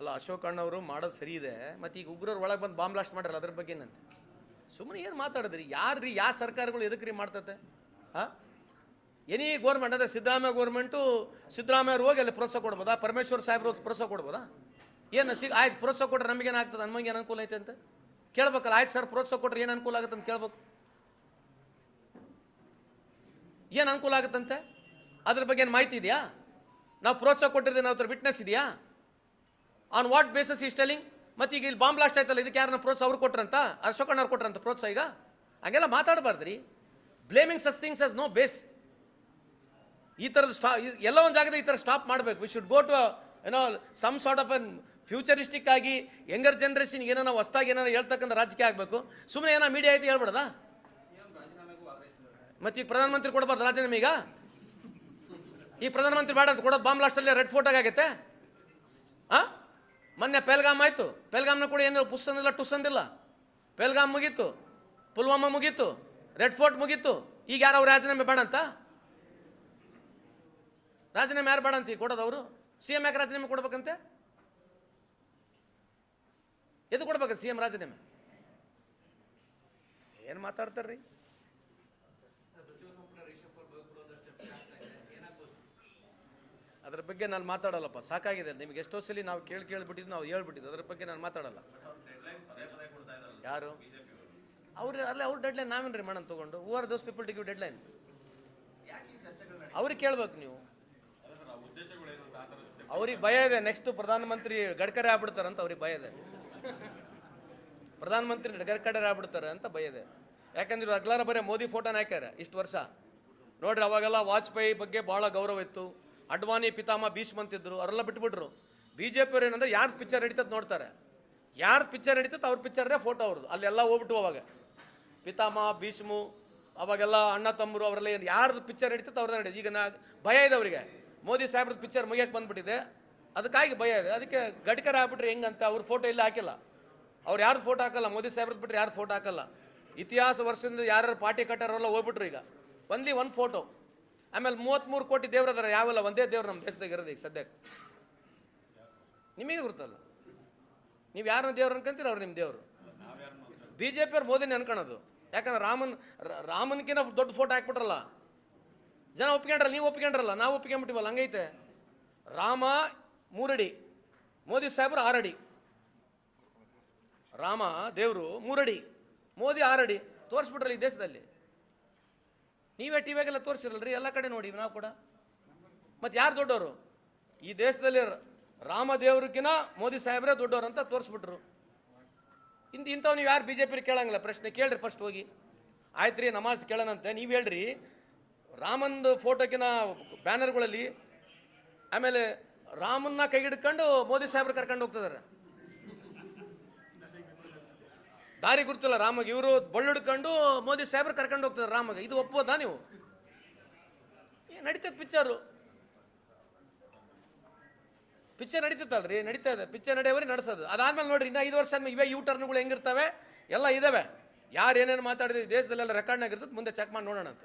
ಅಲ್ಲ, ಅಶೋಕ್ ಅಣ್ಣವರು ಮಾಡೋದು ಸರಿ ಇದೆ, ಮತ್ತು ಈಗ ಉಗ್ರರು ಒಳಗೆ ಬಂದು ಬಾಂಬ್ ಬ್ಲಾಸ್ಟ್ ಮಾಡ್ರಲ್ಲ ಅದ್ರ ಬಗ್ಗೆ ಏನಂತೆ? ಸುಮ್ಮನೆ ಏನು ಮಾತಾಡಿದ್ರಿ? ಯಾರು ರೀ ಯಾವ ಸರ್ಕಾರಗಳು ಎದಕ್ಕೆ ರೀ ಮಾಡ್ತತೆ? ಹಾಂ? ಎನಿ ಗೋರ್ಮೆಂಟ್ ಅಂದರೆ ಸಿದ್ದರಾಮಯ್ಯ ಗೋರ್ಮೆಂಟು ಸಿದ್ದರಾಮಯ್ಯವ್ರು ಹೋಗಿ ಅಲ್ಲಿ ಪ್ರೋತ್ಸಾಹ ಕೊಡ್ಬೋದಾ? ಪರಮೇಶ್ವರ್ ಸಾಹೇಬ್ರು ಹೋಗಿ ಪ್ರೋತ್ಸಾಹ ಕೊಡ್ಬೋದಾ? ಏನು ಸಿಗ ಆಯ್ತು ಪ್ರೋತ್ಸಾಹ ಕೊಟ್ರೆ ನಮಗೇನಾಗ್ತದೆ ನಮಗೆ ಏನು ಅನುಕೂಲ ಐತೆ ಅಂತ? ಕೇಳ್ಬೇಕಲ್ಲ, ಆಯ್ತು ಸರ್ ಪ್ರೋತ್ಸಾಹ ಕೊಟ್ರೆ ಏನು ಅನುಕೂಲ ಆಗುತ್ತೆ ಅಂತ ಕೇಳ್ಬೇಕು. ಏನು ಅನುಕೂಲ ಆಗುತ್ತಂತೆ? ಅದ್ರ ಬಗ್ಗೆ ಏನು ಮಾಹಿತಿ ಇದೆಯಾ? ನಾವು ಪ್ರೋತ್ಸಾಹ ಕೊಟ್ಟಿರ್ತೀವಿ ನಾವು ಹತ್ರ ವಿಟ್ನೆಸ್ ಇದೆಯಾ? ಆನ್ ವಾಟ್ ಬೇಸಸ್ ಈ ಸ್ಟೆಲಿಂಗ್ ಮತ್ತು ಈಗ ಇಲ್ಲಿ ಬಾಂಬ್ ಬ್ಲಾಸ್ಟ್ ಆಯ್ತಲ್ಲ, ಇದಕ್ಕೆ ಯಾರನ್ನ ಪ್ರೋತ್ಸಾಹ ಅವ್ರು ಕೊಟ್ರಂತ? ಅಶೋಕಣ್ಣವ್ರು ಕೊಟ್ರಂತ ಪ್ರೋತ್ಸಾಹ ಈಗ? ಹಂಗೆಲ್ಲ ಮಾತಾಡಬಾರ್ದ್ರಿ. Blaming such things as no base ಈ ಥರದ ಸ್ಟಾ ಎಲ್ಲ ಒಂದು ಜಾಗದ ಈ ಥರ ಸ್ಟಾಪ್ ಮಾಡಬೇಕು. ವಿ ಶುಡ್ ಗೋ ಟು ಏನೋ some sort of an futuristic ಆಗಿ ಯಂಗರ್ ಜನ್ರೇಷನ್ ಏನೋ ನಾವು ಹೊಸ್ದಾಗಿ ಏನೋ ಹೇಳ್ತಕ್ಕಂಥ ರಾಜಕೀಯ ಆಗಬೇಕು. ಸುಮ್ಮನೆ ಏನೋ ಮೀಡಿಯಾ ಐತಿ ಹೇಳ್ಬಿಡದ? ಮತ್ತು ಈಗ ಪ್ರಧಾನಮಂತ್ರಿ ಕೊಡಬಾರ್ದು ರಾಜೀನಾಮೆ ಈಗ? ಈ ಪ್ರಧಾನಮಂತ್ರಿ ಬೇಡ ಅಂತ ಕೊಡೋದು ಬಾಂಬ್ ಲಾಸ್ಟಲ್ಲಿ ರೆಡ್ ಫೋಟೋಗಾಗತ್ತೆ ಹಾಂ ಮೊನ್ನೆ ಪೆಲ್ಗಾಮ್ ಆಯಿತು. ಪೆಲ್ಗಾಮ್ನ ಕೂಡ ಏನು ಪುಸ್ ಅಂದಿಲ್ಲ ಟುಸ್ ಅಂದಿಲ್ಲ ಪೆಲ್ಗಾಮ್ ಮುಗೀತು, ಪುಲ್ವಾಮಾ ಮುಗೀತು, ರೆಡ್ ಫೋರ್ಟ್ ಮುಗೀತು. ಈಗ ಯಾರು ಅವ್ರು ರಾಜೀನಾಮೆ ಬೇಡಂತ ರಾಜೀನಾಮೆ ಯಾರು ಬೇಡಂತ ಈಗ ಕೊಡೋದು ಅವರು? ಸಿ ಎಂ ಯಾಕೆ ರಾಜೀನಾಮೆ ಕೊಡ್ಬೇಕಂತೆ? ಎದು ಕೊಡ್ಬೇಕಂತ ಸಿ ಎಂ ರಾಜೀನಾಮೆ? ಏನು ಮಾತಾಡ್ತಾರ್ರಿ? ಅದ್ರ ಬಗ್ಗೆ ನಾನು ಮಾತಾಡಲ್ಲಪ್ಪ. ಸಾಕಾಗಿದೆ ನಿಮ್ಗೆ ಎಷ್ಟೋ ಸಲ ನಾವು ಕೇಳಿ ಕೇಳಿಬಿಟ್ಟಿದ್ದು, ನಾವು ಹೇಳ್ಬಿಟ್ಟಿದ್ದು. ಅದ್ರ ಬಗ್ಗೆ ನಾನು ಮಾತಾಡಲ್ಲ. ಯಾರು? ಅವ್ರು, ಅಲ್ಲೇ ಅವ್ರ ಡೆಡ್ಲೈನ್ ನಾವೇನ್ರಿ ಮೇಡಮ್ ತಗೊಂಡು? Who are those people to give deadline ಅವ್ರಿಗೆ ಕೇಳ್ಬೇಕು ನೀವು. ಅವ್ರಿಗೆ ಭಯ ಇದೆ. ನೆಕ್ಸ್ಟ್ ಪ್ರಧಾನಮಂತ್ರಿ ಗಡ್ಕರಿ ಆಗ್ಬಿಡ್ತಾರಂತ ಅವ್ರಿಗೆ ಭಯ ಇದೆ. ಪ್ರಧಾನಮಂತ್ರಿ ಗಡ್ಕರಿ ಆಗ್ಬಿಡ್ತಾರೆ ಅಂತ ಭಯ ಇದೆ. ಯಾಕಂದ್ರೆ ಅಗ್ಲಾರ ಬರೀ ಮೋದಿ ಫೋಟೋನ ಹಾಕ್ಯಾರ ಇಷ್ಟು ವರ್ಷ. ನೋಡ್ರಿ ಅವಾಗೆಲ್ಲ ವಾಜಪೇಯಿ ಬಗ್ಗೆ ಭಾಳ ಗೌರವ ಇತ್ತು. ಅಡ್ವಾಣಿ ಪಿತಾಮ ಭೀಷ್ಮಂತಿದ್ರು, ಅವರೆಲ್ಲ ಬಿಟ್ಬಿಟ್ರು. ಬಿ ಜೆ ಏನಂದ್ರೆ ಯಾರು ಪಿಕ್ಚರ್ ನಡೀತದೆ ನೋಡ್ತಾರೆ. ಯಾರು ಪಿಕ್ಚರ್ ನಡೀತದೆ ಅವ್ರ ಪಿಕ್ಚರ್ನೇ ಫೋಟೋ ಅವ್ರದ್ದು ಅಲ್ಲೆಲ್ಲ ಹೋಗ್ಬಿಟ್ಟು ಅವಾಗ. ಪಿತಾಮ ಭೀಷ್ಮು, ಅವಾಗೆಲ್ಲ ಅಣ್ಣ, ತಮ್ಮರು, ಅವರೆಲ್ಲ ಏನು, ಯಾರ್ದು ಪಿಕ್ಚರ್ ನಡೀತದೆ ಅವ್ರದ್ದು ನಡೀತದೆ ಈಗ ನಾ, ಭಯ ಇದೆ ಅವರಿಗೆ. ಮೋದಿ ಸಾಹೇಬ್ರದ್ದು ಪಿಕ್ಚರ್ ಮುಗಿಯಕ್ಕೆ ಬಂದ್ಬಿಟ್ಟಿದೆ. ಅದಕ್ಕಾಗಿ ಭಯ ಇದೆ. ಅದಕ್ಕೆ ಗಡ್ಕರ ಆಗ್ಬಿಟ್ರೆ ಹೆಂಗಂತ ಅವ್ರ ಫೋಟೋ ಇಲ್ಲಿ ಹಾಕಿಲ್ಲ. ಅವ್ರು ಯಾರ್ದು ಫೋಟೋ ಹಾಕಲ್ಲ, ಮೋದಿ ಸಾಹೇಬ್ರದ್ದು ಬಿಟ್ಟರೆ ಯಾರು ಫೋಟೋ ಹಾಕಲ್ಲ. ಇತಿಹಾಸ ವರ್ಷದಿಂದ ಯಾರ್ಯಾರು ಪಾರ್ಟಿ ಕಟ್ಟಾರಲ್ಲ ಹೋಗ್ಬಿಟ್ರು ಈಗ. ಒನ್ಲಿ ಒನ್ ಫೋಟೋ ಆಮೇಲೆ ಮೂವತ್ತ್ಮೂರು ಕೋಟಿ ದೇವ್ರ ಅದರ, ಯಾವಲ್ಲ? ಒಂದೇ ದೇವ್ರು ನಮ್ಮ ದೇಶದಾಗ ಇರೋದು ಈಗ ಸದ್ಯಕ್ಕೆ. ನಿಮಗೆ ಗೊತ್ತಲ್ಲ ನೀವು ಯಾರನ್ನ ದೇವ್ರು ಅನ್ಕೊಂತೀರ ಅವ್ರು ನಿಮ್ಮ ದೇವರು. ಬಿ ಜೆ ಪಿಯವ್ರು ಮೋದಿನೇ ಅನ್ಕೊಳೋದು. ಯಾಕಂದ್ರೆ ರಾಮನ್ ರಾಮನ್ಕಿನ ದೊಡ್ಡ ಫೋಟೋ ಹಾಕ್ಬಿಟ್ರಲ್ಲ. ಜನ ಒಪ್ಕೊಂಡ್ರಲ್ಲ ನೀವು ಒಪ್ಕೊಂಡ್ರಲ್ಲ ನಾವು ಒಪ್ಕೊಂಡ್ಬಿಟ್ಟಿವಲ್ಲ ಹಂಗೈತೆ. ರಾಮ ಮೂರಡಿ, ಮೋದಿ ಸಾಹೇಬ್ರು ಆರಡಿ. ರಾಮ ದೇವರು ಮೂರಡಿ, ಮೋದಿ ಆರಡಿ. ತೋರಿಸ್ಬಿಟ್ರಲ್ಲ ಈ ದೇಶದಲ್ಲಿ. ನೀವೇ ಟಿ ವಿಯಾಗೆಲ್ಲ ತೋರಿಸಿರಲ್ರಿ, ಎಲ್ಲ ಕಡೆ ನೋಡಿ, ನಾವು ಕೂಡ. ಮತ್ತು ಯಾರು ದೊಡ್ಡವರು ಈ ದೇಶದಲ್ಲಿ ರಾಮದೇವ್ರಿಗಿನ ರಾಮ ದೇವ್ರಿಗಿನ ಮೋದಿ ಸಾಹೇಬ್ರೇ ದೊಡ್ಡವರು ಅಂತ ತೋರಿಸ್ಬಿಟ್ರು. ಇಂಥ ಇಂಥವು ನೀವು ಯಾರು ಬಿ ಜೆ ಕೇಳಂಗಿಲ್ಲ, ಪ್ರಶ್ನೆ ಕೇಳ್ರಿ ಫಸ್ಟ್ ಹೋಗಿ. ಆಯ್ತು ರೀ ನಮಾಜ್ ಕೇಳೋಣಂತೆ ನೀವು ಹೇಳ್ರಿ, ರಾಮಂದು ಫೋಟೋಕಿನ ಬ್ಯಾನರ್ಗಳಲ್ಲಿ ಆಮೇಲೆ ರಾಮನ್ನ ಕೈಗಿಡ್ಕೊಂಡು ಮೋದಿ ಸಾಹೇಬ್ರು ಕರ್ಕೊಂಡು ಹೋಗ್ತಿದಾರೆ. ದಾರಿ ಗುರುತಿಲ್ಲ ರಾಮಗೆ. ಇವರು ಬಳ್ಳುಡ್ಕೊಂಡು ಮೋದಿ ಸಾಹೇಬ್ರು ಕರ್ಕೊಂಡು ಹೋಗ್ತಾರೆ ರಾಮಗೆ. ಇದು ಒಪ್ಪೋದಾ ನೀವು? ಏ ನಡೀತದೆ ಪಿಕ್ಚರು. ಪಿಕ್ಚರ್ ನಡೀತಿತ್ತಲ್ರಿ ನಡೀತಾ ಇದೆ. ಪಿಕ್ಚರ್ ನಡೆಯವರಿ ನಡೆಸೋದು. ಅದಾದ್ಮೇಲೆ ನೋಡ್ರಿ ಇನ್ನ ಐದು ವರ್ಷ ಆದ್ಮೇಲೆ ಇವೇ ಯೂ ಟರ್ನ್ಗಳು ಹೆಂಗಿರ್ತವೆ? ಎಲ್ಲ ಇದಾವೆ. ಯಾರು ಏನೇನು ಮಾತಾಡಿದ್ರಿ ದೇಶದಲ್ಲೆಲ್ಲ ರೆಕಾರ್ಡ್ನಾಗಿರ್ತದೆ ಮುಂದೆ ಚೆಕ್ ಮಾಡಿ ನೋಡೋಣ ಅಂತ